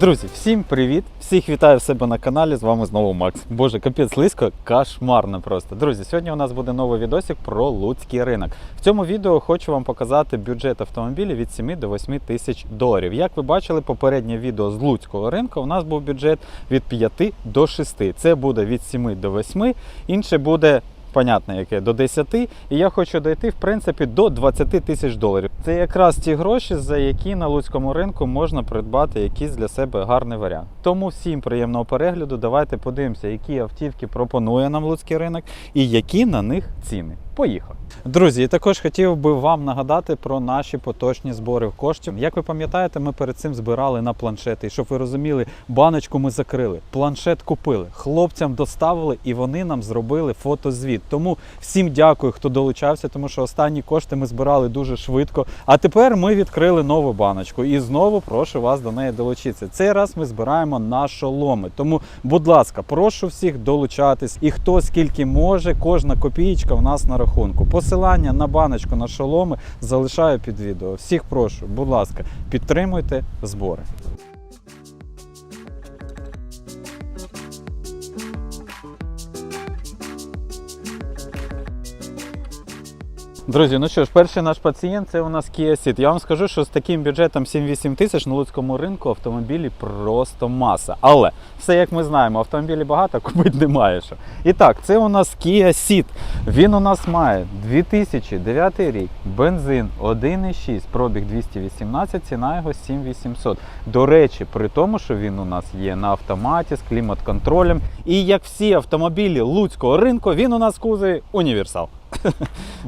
Друзі, всім привіт! Всіх вітаю в себе на каналі. З вами знову Макс. Боже, капець слизько, кошмарно просто. Друзі, сьогодні у нас буде новий відосик про луцький ринок. В цьому відео хочу вам показати бюджет автомобілів від 7 до 8 тисяч доларів. Як ви бачили, попереднє відео з луцького ринку у нас був бюджет від 5 до 6. Це буде від 7 до 8, інше буде. Понятно, яке до 10, і я хочу дойти в принципі до 20 тисяч доларів. Це якраз ті гроші, за які на луцькому ринку можна придбати якийсь для себе гарний варіант. Тому всім приємного перегляду. Давайте подивимося, які автівки пропонує нам луцький ринок і які на них ціни. Поїхали. Друзі, і також хотів би вам нагадати про наші поточні збори коштів. Як ви пам'ятаєте, ми перед цим збирали на планшети. І щоб ви розуміли, баночку ми закрили, планшет купили, хлопцям доставили і вони нам зробили фотозвіт. Тому всім дякую, хто долучався, тому що останні кошти ми збирали дуже швидко. А тепер ми відкрили нову баночку і знову прошу вас до неї долучитися. Цей раз ми збираємо на шоломи. Тому, будь ласка, прошу всіх долучатись. І хто скільки може, кожна копієчка в нас на. Посилання на баночку на шоломи залишаю під відео. Всіх прошу, будь ласка, підтримуйте збори. Друзі, ну що ж, перший наш пацієнт це у нас Kia Ceed. Я вам скажу, що з таким бюджетом 7-8 тисяч на луцькому ринку автомобілі просто маса. Але все як ми знаємо, автомобілі багато, купити немає що. І так, це у нас Kia Ceed. Він у нас має 2009 рік, бензин 1,6, пробіг 218, ціна його 7800. До речі, при тому, що він у нас є на автоматі з клімат-контролем. І як всі автомобілі луцького ринку, він у нас кузові універсал.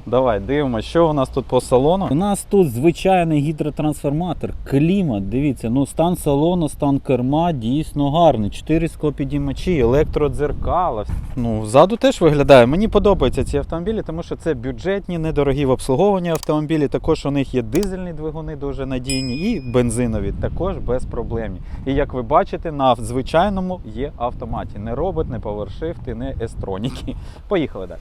Давай дивимося, що у нас тут по салону. У нас тут звичайний гідротрансформатор, клімат. Дивіться, ну стан салону, стан керма дійсно гарний. Чотири склопідіймачі, електродзеркала. Ну, ззаду теж виглядає. Мені подобаються ці автомобілі, тому що це бюджетні, недорогі в обслуговуванні автомобілі. Також у них є дизельні двигуни дуже надійні і бензинові, також безпроблемні. І як ви бачите, на звичайному є автоматі. Не робот, не PowerShift, не естроніки. Поїхали далі.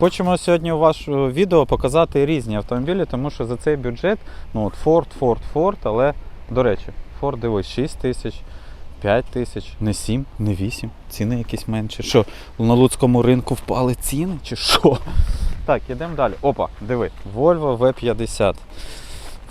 Хочемо сьогодні у вашому відео показати різні автомобілі, тому що за цей бюджет, ну от Ford, Ford, Ford, але, до речі, Ford дивись 6 тисяч, 5 тисяч, не 7, не 8, ціни якісь менші. Що, на луцькому ринку впали ціни чи що? Так, ідемо далі. Опа, диви, Volvo V50.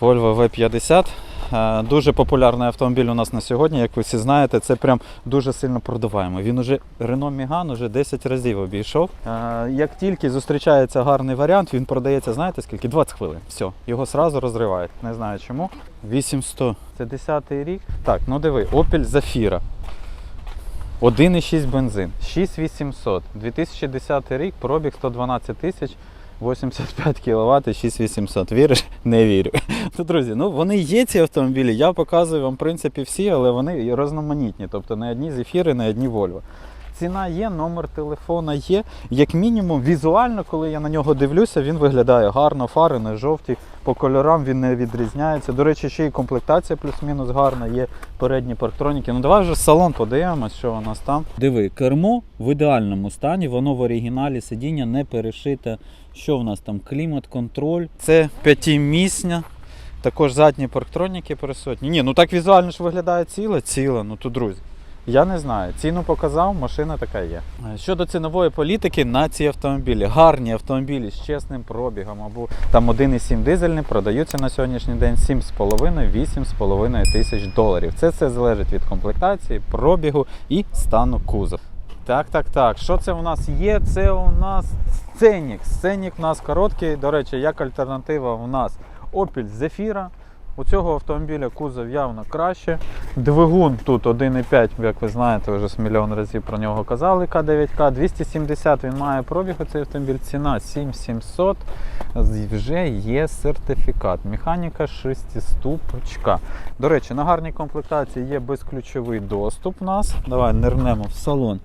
Volvo V50. Е, Дуже популярний автомобіль у нас на сьогодні, як ви всі знаєте, це прям дуже сильно продаваємо. Він уже Renault Megane уже 10 разів обійшов. Е, Як тільки зустрічається гарний варіант, він продається, знаєте скільки? 20 хвилин. Все, його сразу розривають. Не знаю чому. 8100. Це 10-й рік. Так, ну диви, Opel Zafira. 1,6 бензин, 6800, 2010 рік, пробіг 112 тисяч, 85 кВт, 6800. Віриш? Не вірю. То, друзі, ну вони є ці автомобілі. Я показую вам, в принципі, всі, але вони різноманітні. Тобто не одні зефіри, не одні Volvo. Ціна є, номер телефона є. Як мінімум, візуально, коли я на нього дивлюся, він виглядає гарно, фари не жовті, по кольорам він не відрізняється. До речі, ще й комплектація плюс-мінус гарна, є передні парктроніки. Ну давай вже салон подивимось, що у нас там. Диви, кермо в ідеальному стані, воно в оригіналі сидіння не перешите. Що в нас там? Клімат, контроль. Це п'ятимісня. Також задні парктроніки присутні. Ні, ну так візуально ж виглядає ціле, ціле. Ну то друзі. Я не знаю. Ціну показав, машина така є. Щодо цінової політики на ці автомобілі. Гарні автомобілі з чесним пробігом або там 1,7 дизельний продаються на сьогоднішній день 7,5-8,5 тисяч доларів. Це все залежить від комплектації, пробігу і стану кузов. Так, так, так. Що це у нас є? Це у нас Сценік. Сценік у нас короткий. До речі, як альтернатива у нас Opel Zafira. У цього автомобіля кузов явно краще. Двигун тут 1,5, як ви знаєте, вже з мільйон разів про нього казали. К9К 270 він має пробіг. Цей автомобіль ціна 7700. Вже є сертифікат. Механіка 6-ступочка. До речі, на гарній комплектації є безключовий доступ у нас. Давай нирнемо в салон.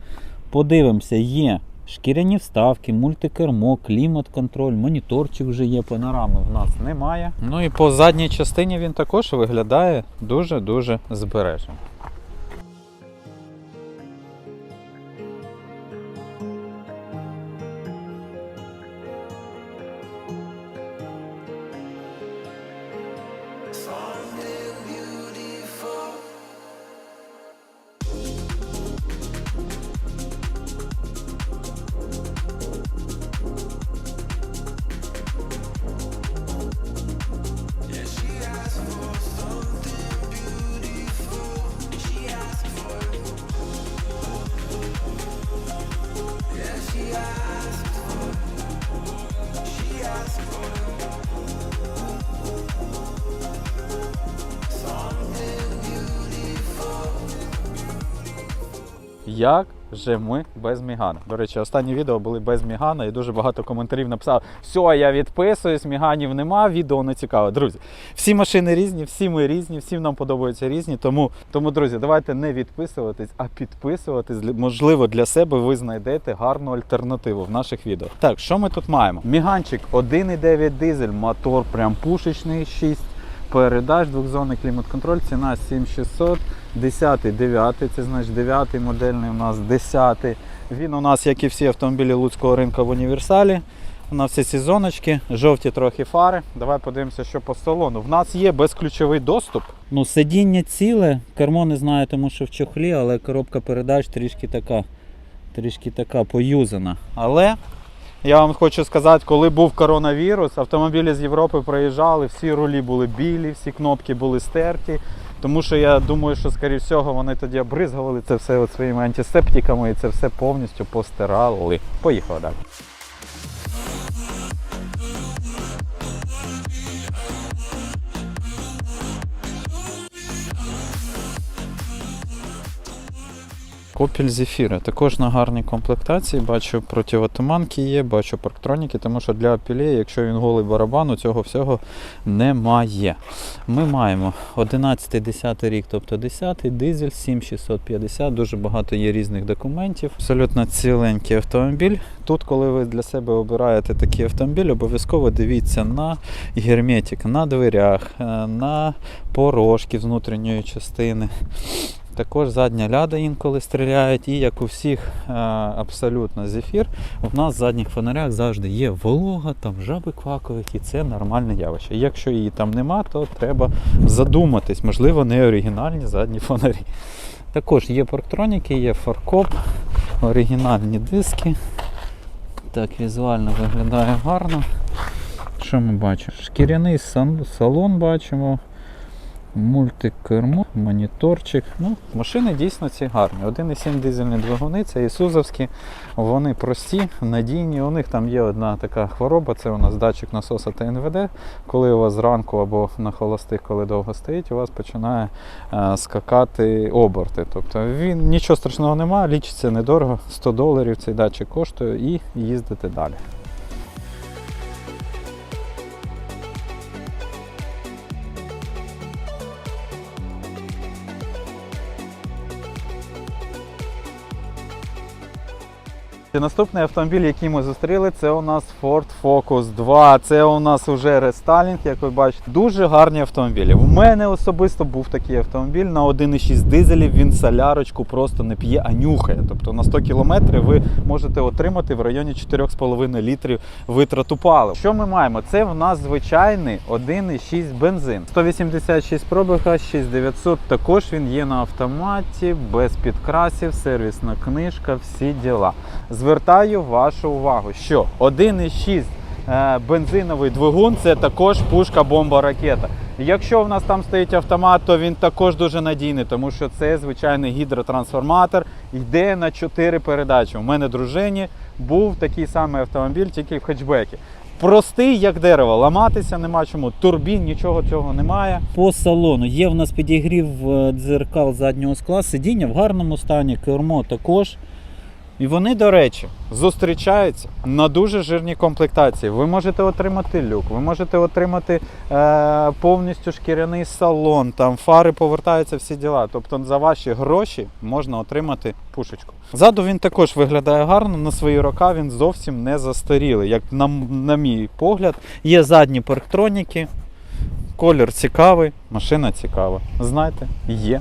Подивимося, є шкіряні вставки, мультикермо, клімат-контроль, моніторчик вже є, панорами в нас немає. Ну і по задній частині він також виглядає дуже-дуже збережено. Як же ми без Мігана? До речі, останні відео були без Мігана і дуже багато коментарів написали: все, я відписуюсь, Міганів нема, відео не цікаве. Друзі, всі машини різні, всі ми різні, всім нам подобаються різні. Тому, тому друзі, давайте не відписуватись, а підписуватись. Можливо, для себе ви знайдете гарну альтернативу в наших відео. Так, що ми тут маємо? Міганчик 1,9 дизель, мотор прям пушечний 6 передач, двохзонний клімат-контроль, ціна 7600, 10 9 це значить 9 модельний у нас 10 Він у нас, як і всі автомобілі Луцького ринку в універсалі. На всі ці зоночки, жовті трохи фари. Давай подивимося, що по салону. В нас є безключовий доступ. Ну, сидіння ціле, кермо не знаю, тому що в чохлі, але коробка передач трішки така, трішки така поюзана. Але я вам хочу сказати, коли був коронавірус, автомобілі з Європи проїжджали, всі рулі були білі, всі кнопки були стерті. Тому що я думаю, що, скоріше всього, вони тоді обризгували це все от своїми антисептиками і це все повністю постирали. Поїхали далі. Opel Zafira. Також на гарній комплектації. Бачу противотуманки є, бачу парктроніки, тому що для Opel, якщо він голий барабан, у цього всього немає. Ми маємо 11-10 рік, тобто 10-й, дизель 7650. Дуже багато є різних документів. Абсолютно ціленький автомобіль. Тут, коли ви для себе обираєте такий автомобіль, обов'язково дивіться на герметик, на дверях, е, на порожки з внутрішньої частини. Також задня ляда інколи стріляють, і як у всіх е, абсолютно зефір, в нас в задніх фонарях завжди є волога, там жаби квакових, і це нормальне явище. Якщо її там нема, то треба задуматись, можливо, не оригінальні задні фонарі. Також є парктроніки, є фаркоп, оригінальні диски. Так, візуально виглядає гарно. Що ми бачимо? Шкіряний салон бачимо. Мультикермо, моніторчик. Ну, машини дійсно ці гарні. 1,7 дизельні двигуни, це ісузовські, вони прості, надійні. У них там є одна така хвороба, це у нас датчик насоса та НВД. Коли у вас зранку або на холостих, коли довго стоїть, у вас починає е, скакати оберти. Тобто він нічого страшного немає, лічиться недорого, 100 доларів цей датчик коштує і їздите далі. Наступний автомобіль, який ми зустріли, це у нас Ford Focus 2. Це у нас уже рестайлінг, як ви бачите. Дуже гарні автомобілі. У мене особисто був такий автомобіль на 1,6 дизелів. Він солярочку просто не п'є, а нюхає. Тобто на 100 км ви можете отримати в районі 4,5 літрів витрату палива. Що ми маємо? Це в нас звичайний 1,6 бензин. 186 пробіга, 6900. Також він є на автоматі, без підкрасів, сервісна книжка, всі діла. Звертаю вашу увагу, що 1,6 е, бензиновий двигун це також пушка бомба ракета. Якщо в нас там стоїть автомат, то він також дуже надійний, тому що це звичайний гідротрансформатор, йде на 4 передачі. У мене дружині був такий самий автомобіль, тільки в хетчбекі. Простий, як дерево, ламатися нема чому. Турбін, нічого цього немає. По салону є в нас підігрів е, дзеркал заднього скла, сидіння в гарному стані, кермо також. І вони, до речі, зустрічаються на дуже жирній комплектації. Ви можете отримати люк, ви можете отримати е, повністю шкіряний салон, там фари повертаються всі діла. Тобто за ваші гроші можна отримати пушечку. Ззаду він також виглядає гарно, на свої роки він зовсім не застарілий. Як на, на мій погляд, є задні парктроніки, колір цікавий, машина цікава. Знаєте, є.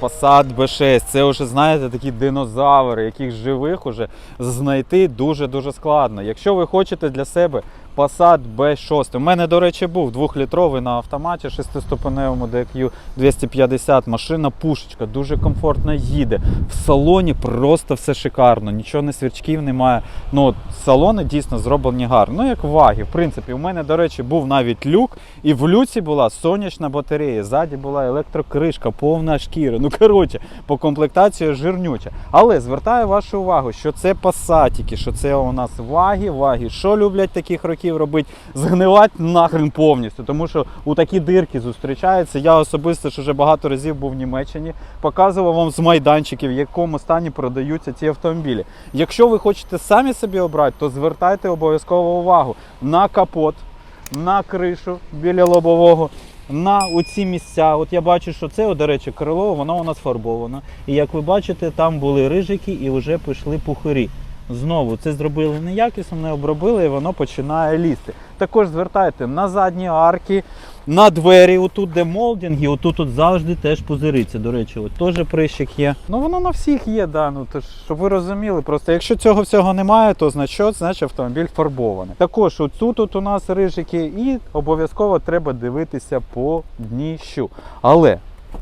Passat B6, це вже, знаєте, такі динозаври, яких живих уже знайти дуже-дуже складно. Якщо ви хочете для себе Passat B6, у мене, до речі, був двохлітровий на автоматі, шестиступеневому DQ 250, машина пушечка, дуже комфортно їде. В салоні просто все шикарно, нічого не свірчків немає. Ну, салони дійсно зроблені гарно. Ну, як ваги. В принципі, у мене, до речі, був навіть люк, і в люці була сонячна батарея, ззаді була електрокришка, повна шкіра. Ну, коротше, по комплектації жирнюча. Але звертаю вашу увагу, що це пасатіки, що це у нас ваги, ваги. Що люблять таких років робити? Згнивати нахрен повністю. Тому що у такі дирки зустрічаються. Я особисто ж вже багато разів був в Німеччині, показував вам з майданчиків, в якому стані продаються ці автомобілі. Якщо ви хочете самі собі обрати, то звертайте обов'язково увагу на капот, на кришу біля лобового. На оці місця, от я бачу, що це, до речі, крило, воно у нас фарбовано. І як ви бачите, там були рижики і вже пішли пухирі. Знову це зробили неякісно, не обробили, і воно починає лізти. Також звертайте на задні арки, на двері, отут, де молдинги, отут от завжди теж пузириться. До речі, от теж прищик є. Ну воно на всіх є, да. Ну то ж, щоб ви розуміли. Просто якщо цього всього немає, то значить, значить автомобіль фарбований. Також отут от у нас рижики, і обов'язково треба дивитися по дніщу. Але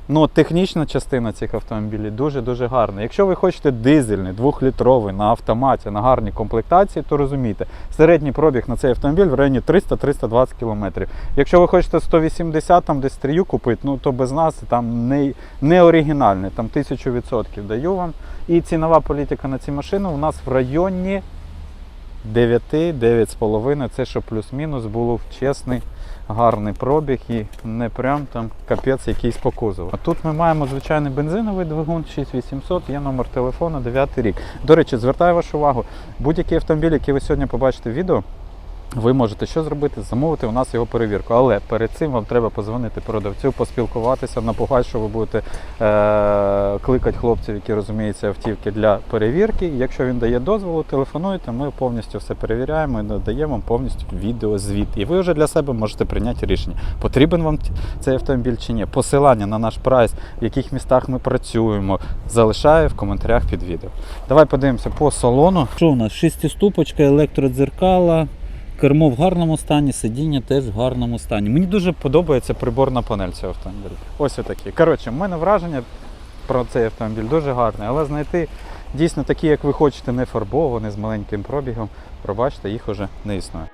Ну, технічна частина цих автомобілів дуже-дуже гарна. Якщо ви хочете дизельний, двохлітровий на автоматі, на гарній комплектації, то розумієте, середній пробіг на цей автомобіль в районі 300-320 км. Якщо ви хочете 180 там десь стрію купити, ну то без нас там не, не оригінальний, там 1000% даю вам. І цінова політика на ці машини у нас в районі 9-9,5. Це що плюс-мінус було чесний гарний пробіг і не прям там капець якийсь по кузову. А тут ми маємо звичайний бензиновий двигун 6800, є номер телефону, 9 рік. До речі, звертаю вашу увагу, будь-який автомобіль, який ви сьогодні побачите в відео. Ви можете що зробити? Замовити у нас його перевірку. Але перед цим вам треба позвонити продавцю, поспілкуватися, напугати, що ви будете е- кликати хлопців, які розуміються автівки для перевірки. Якщо він дає дозволу, телефонуйте, ми повністю все перевіряємо і надаємо вам повністю відеозвіт. І ви вже для себе можете прийняти рішення, потрібен вам цей автомобіль чи ні. Посилання на наш прайс, в яких містах ми працюємо, залишаю в коментарях під відео. Давай подивимося по салону. Що у нас? Шестиступочка, електродзеркала. Кермо в гарному стані, сидіння теж в гарному стані. Мені дуже подобається приборна панель цього автомобіля. Ось отакі. Коротше, в мене враження про цей автомобіль дуже гарне, але знайти дійсно такі, як ви хочете, не фарбовані, з маленьким пробігом, пробачте, їх уже не існує.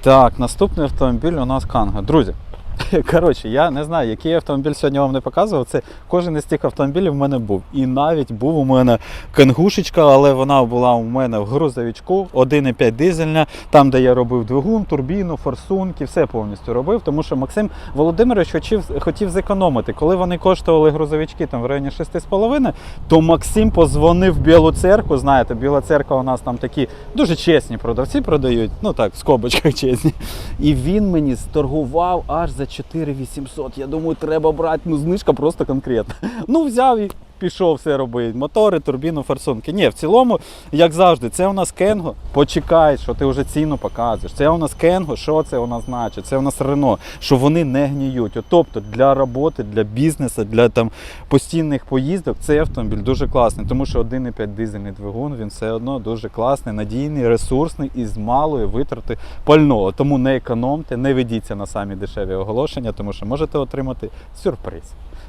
Так, наступний автомобіль у нас Канга. Друзі, коротше, я не знаю, який автомобіль сьогодні вам не показував. Це кожен із тих автомобілів в мене був. І навіть був у мене кенгушечка, але вона була у мене в грузовичку, 1,5 дизельна, там, де я робив двигун, турбіну, форсунки, все повністю робив. Тому що Максим Володимирович хотів, хотів зекономити. Коли вони коштували грузовички там в районі 6,5, то Максим позвонив в Білу церкву. Знаєте, Біла церква у нас там такі дуже чесні продавці продають, ну так, в скобочках чесні. І він мені сторгував аж за 4800. Я думаю, треба брати, ну знижка просто конкретна. Ну, взяв і пішов все робити. Мотори, турбіну, форсунки. Ні, в цілому, як завжди, це у нас Кенго. Почекай, що ти вже ціну показуєш. Це у нас Кенго, що це у нас значить? Це у нас Рено, що вони не гніють. Тобто для роботи, для бізнесу, для там постійних поїздок цей автомобіль дуже класний, тому що 1,5 дизельний двигун він все одно дуже класний, надійний, ресурсний і з малої витрати пального. Тому не економте, не ведіться на самі дешеві оголошення, тому що можете отримати сюрприз.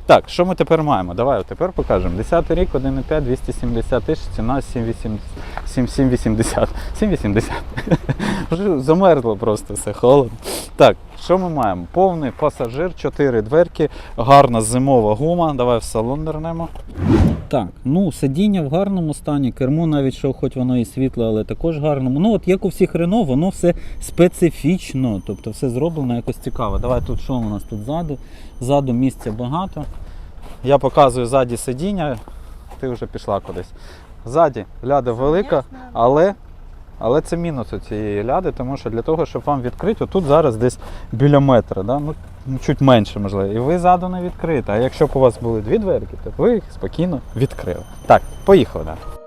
Так, що ми тепер маємо? Давай тепер покажемо. 10 рік, 1,5, 270 тисяч, ціна 7,80. 7,80. 7,80. Вже замерзло просто все, холодно. Так, що ми маємо? Повний пасажир, 4 дверки, гарна зимова гума. Давай в салон нирнемо. Так, ну сидіння в гарному стані, кермо навіть що, хоч воно і світле, але також гарному. Ну, от як у всіх Рено, воно все специфічно, тобто все зроблено якось цікаво. Давай тут що у нас тут ззаду? Ззаду місця багато. Я показую ззаді сидіння, ти вже пішла кудись. Ззаді ляда велика, але, але це мінус у цієї ляди, тому що для того, щоб вам відкрити, тут зараз десь біля метра, да? ну, ну, чуть менше можливо. І ви ззаду не відкрите. А якщо б у вас були дві дверки, то ви їх спокійно відкрили. Так, поїхали. Да.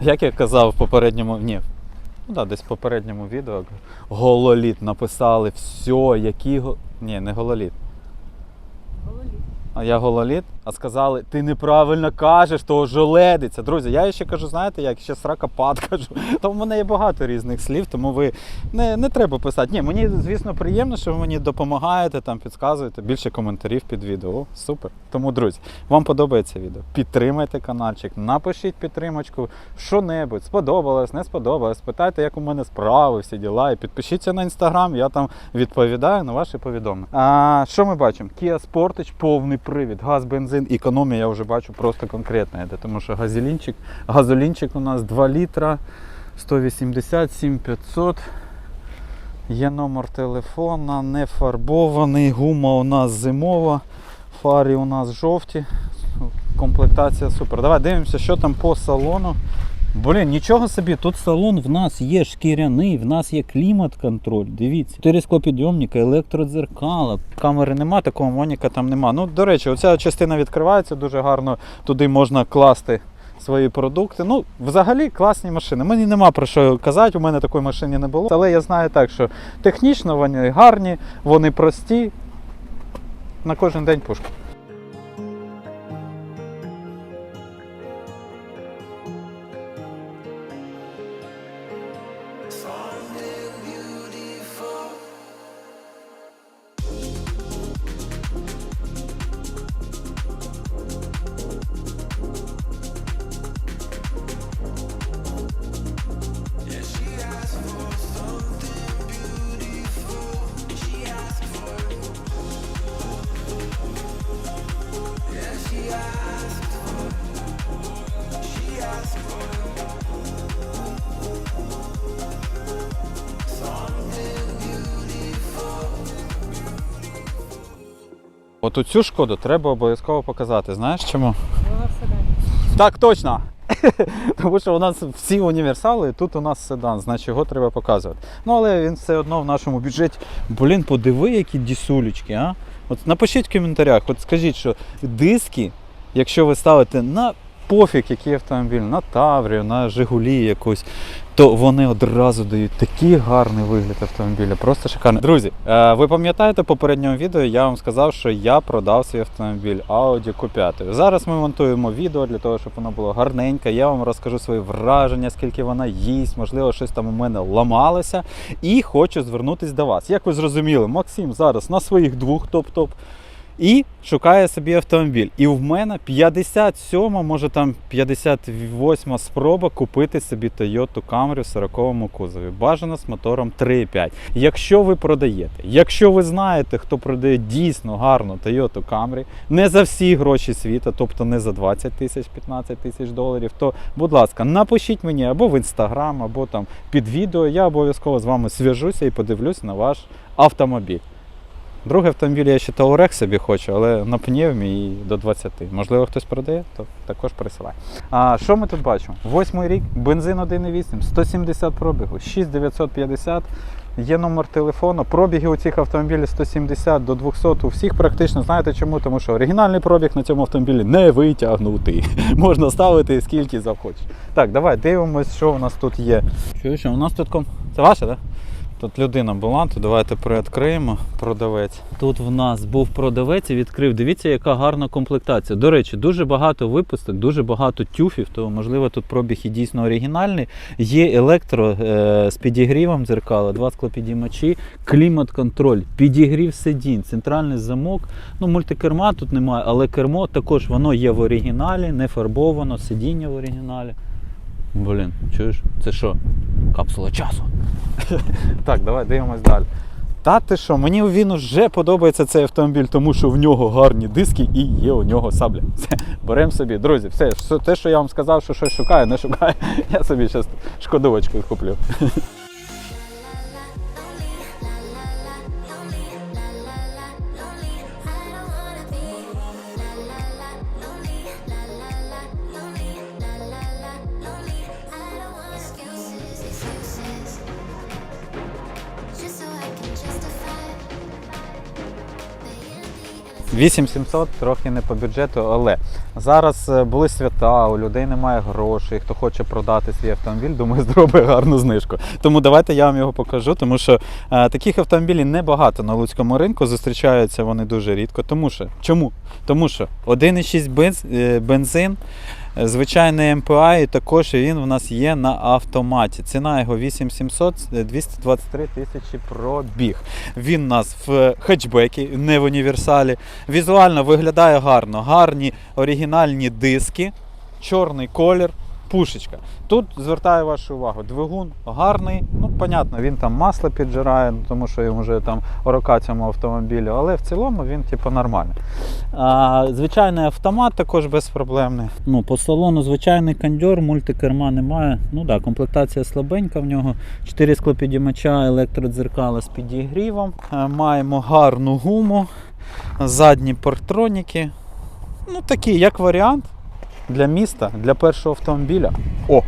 Як я казав в попередньому, ні, ну да, десь в попередньому відео, гололіт написали, все, які. Ні, не гололіт. А я гололіт, а сказали, ти неправильно кажеш, то ожеледиться. Друзі, я ще кажу, знаєте, як ще сракопад кажу. То в мене є багато різних слів, тому ви не, не треба писати. Ні, мені, звісно, приємно, що ви мені допомагаєте, там підказуєте більше коментарів під відео. О, супер. Тому, друзі, вам подобається відео. Підтримайте каналчик, напишіть підтримочку, що-небудь, сподобалось, не сподобалось. Спитайте, як у мене справи, всі діла. І підпишіться на інстаграм, я там відповідаю на ваші повідомлення. А що ми бачимо? Kia Sportage, повний привід, газ, бензин, економія я вже бачу просто конкретно. йде, Тому що газолінчик, газолінчик у нас 2 літра, 187 500. Є номер телефона, не фарбований, гума у нас зимова, фари у нас жовті. Комплектація супер. Давай дивимося, що там по салону. Блін, нічого собі, тут салон в нас є шкіряний, в нас є клімат-контроль. Дивіться. Чотири склопідйомника, електродзеркала. Камери нема, такого моніка там нема. Ну, до речі, оця частина відкривається дуже гарно. Туди можна класти свої продукти. Ну, взагалі класні машини. Мені нема про що казати, у мене такої машини не було. Але я знаю так, що технічно вони гарні, вони прості. На кожен день пушка. От цю шкоду треба обов'язково показати. Знаєш чому? Вона в седані. Так, точно. Тому що у нас всі універсали, тут у нас седан, значить його треба показувати. Ну, але він все одно в нашому бюджеті. Блін, подиви, які дісулечки, а? От напишіть в коментарях, от скажіть, що диски, якщо ви ставите на пофіг, який автомобіль, на Таврію, на Жигулі якусь, то вони одразу дають такий гарний вигляд автомобіля. Просто шикарно. Друзі, е, ви пам'ятаєте попередньому відео, я вам сказав, що я продав свій автомобіль Audi Q5. Зараз ми монтуємо відео для того, щоб воно було гарненьке. Я вам розкажу свої враження, скільки вона їсть, можливо, щось там у мене ламалося. І хочу звернутися до вас. Як ви зрозуміли, Максим зараз на своїх двох топ-топ. І шукає собі автомобіль. І в мене 57, може там 58 спроба купити собі Toyota Camry в 40 кузові. Бажано з мотором 3.5. Якщо ви продаєте, якщо ви знаєте, хто продає дійсно гарну Toyota Camry, не за всі гроші світа, тобто не за 20 тисяч, 15 тисяч доларів, то, будь ласка, напишіть мені або в інстаграм, або там під відео. Я обов'язково з вами зв'яжуся і подивлюсь на ваш автомобіль. Другий автомобіль я ще Touareg собі хочу, але на пневмі і до 20. Можливо, хтось продає, то також присилай. А що ми тут бачимо? Восьмий рік, бензин 1,8, 170 пробігу, 6950. Є номер телефону. Пробіги у цих автомобілів 170 до 200. У всіх практично знаєте чому? Тому що оригінальний пробіг на цьому автомобілі не витягнутий. Можна ставити скільки захочеш. Так, давай дивимось, що у нас тут є. Що, що? У нас тут ком... Це ваше, так? Да? Тут людина була, то давайте приоткриємо продавець. Тут в нас був продавець і відкрив. Дивіться, яка гарна комплектація. До речі, дуже багато випусток, дуже багато тюфів, то можливо тут пробіг і дійсно оригінальний. Є електро е, з підігрівом дзеркала, два склопідіймачі, клімат-контроль, підігрів сидінь, центральний замок. Ну, мультикерма тут немає, але кермо також воно є в оригіналі, не фарбовано, сидіння в оригіналі. Блін, чуєш? Це що? Капсула часу. так, давай дивимось далі. Та ти що, мені він вже подобається цей автомобіль, тому що в нього гарні диски і є у нього сабля. Все, беремо собі. Друзі, все, те, що я вам сказав, що щось шукаю, не шукаю. Я собі зараз шкодовочку куплю. 8700 трохи не по бюджету, але зараз е, були свята, у людей немає грошей. Хто хоче продати свій автомобіль, думаю, зробить гарну знижку. Тому давайте я вам його покажу, тому що е, таких автомобілів небагато на луцькому ринку. Зустрічаються вони дуже рідко. Тому що чому? Тому що 1,6 бенз, е, бензин. Е, Звичайний МПА, і також він в нас є на автоматі. Ціна його 8700, е, 223 тисячі пробіг. Він у нас в хетчбекі, не в універсалі. Візуально виглядає гарно. Гарні оригінальні диски, чорний колір, пушечка. Тут звертаю вашу увагу, двигун гарний. Ну, понятно, він там масло піджирає, ну, тому що йому вже там рока цьому автомобілю, але в цілому він типу нормальний. А, звичайний автомат також безпроблемний. Ну, по салону звичайний кондьор, мультикерма немає. Ну да, комплектація слабенька в нього. 4 склопідіймача, електродзеркала з підігрівом. Е, Маємо гарну гуму, задні портроніки. Ну, такі, як варіант для міста, для першого автомобіля. О!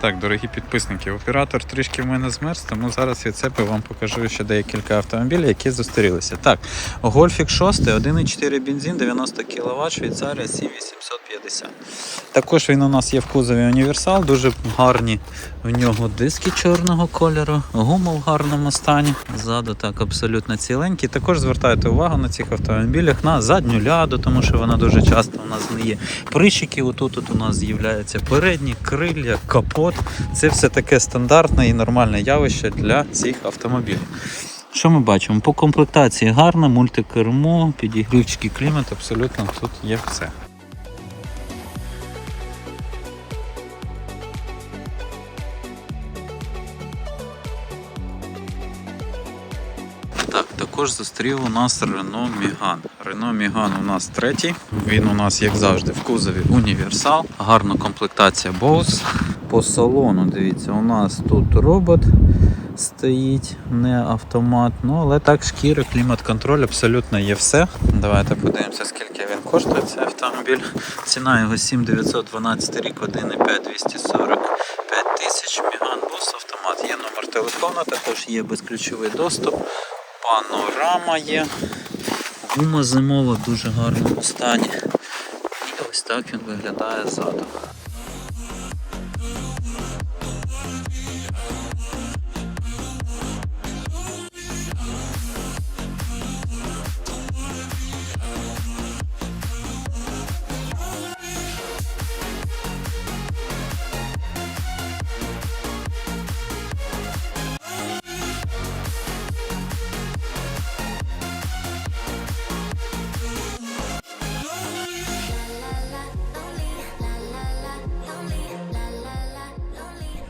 Так, дорогі підписники, оператор трішки в мене змерз, тому зараз відцепи вам покажу ще декілька автомобілів, які зустрілися. Так, Гольфік 6, 1,4 бензин, 90 кВт, Швейцарія 7850. Також він у нас є в кузові універсал, дуже гарні в нього диски чорного кольору, гума в гарному стані. Ззаду так абсолютно ціленький. Також звертайте увагу на цих автомобілях на задню ляду, тому що вона дуже часто у нас гниє. Прищики, отут тут у нас з'являються передні, крилля, капот. Це все таке стандартне і нормальне явище для цих автомобілів. Що ми бачимо? По комплектації гарна, мультикермо, підігрівчики, клімат, абсолютно тут є все. Так, також зустрів у нас Renault Megane. Renault Megane у нас третій. Він у нас, як завжди, в кузові універсал. Гарна комплектація Bose. По салону. Дивіться, у нас тут робот стоїть, не автомат. Ну, але так, шкіра, клімат-контроль, абсолютно є все. Давайте подивимося, скільки він коштує цей автомобіль. Ціна його 7912 рік, 1,5 245 тисяч Міган бус автомат. Є номер телефону, також є безключовий доступ, панорама є. Гума зимова в дуже гарному стані. І ось так він виглядає ззаду.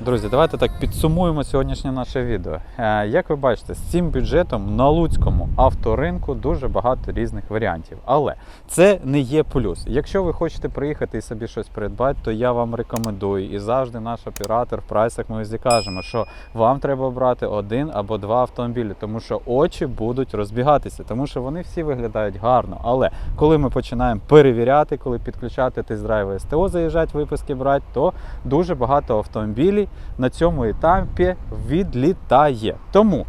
Друзі, давайте так підсумуємо сьогоднішнє наше відео. Е, Як ви бачите, з цим бюджетом на луцькому авторинку дуже багато різних варіантів. Але це не є плюс. Якщо ви хочете приїхати і собі щось придбати, то я вам рекомендую. І завжди наш оператор в прайсах ми кажемо, що вам треба брати один або два автомобілі, тому що очі будуть розбігатися, тому що вони всі виглядають гарно. Але коли ми починаємо перевіряти, коли підключати тест-драйви СТО, заїжджати, виписки брати, то дуже багато автомобілів на цьому етапі відлітає. Тому,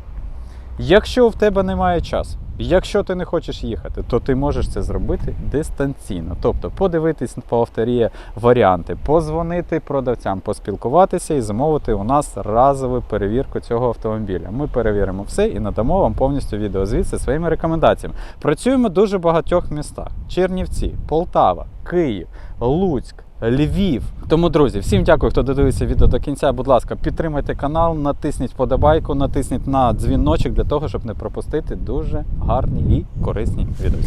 якщо в тебе немає часу, якщо ти не хочеш їхати, то ти можеш це зробити дистанційно. Тобто подивитись по авторії варіанти, позвонити продавцям, поспілкуватися і замовити у нас разову перевірку цього автомобіля. Ми перевіримо все і надамо вам повністю відеозвіт зі своїми рекомендаціями. Працюємо дуже багатьох містах: Чернівці, Полтава, Київ, Луцьк. Львів. Тому, друзі, всім дякую, хто додивився відео до кінця. Будь ласка, підтримайте канал, натисніть подобайку, натисніть на дзвіночок для того, щоб не пропустити дуже гарні і корисні відео.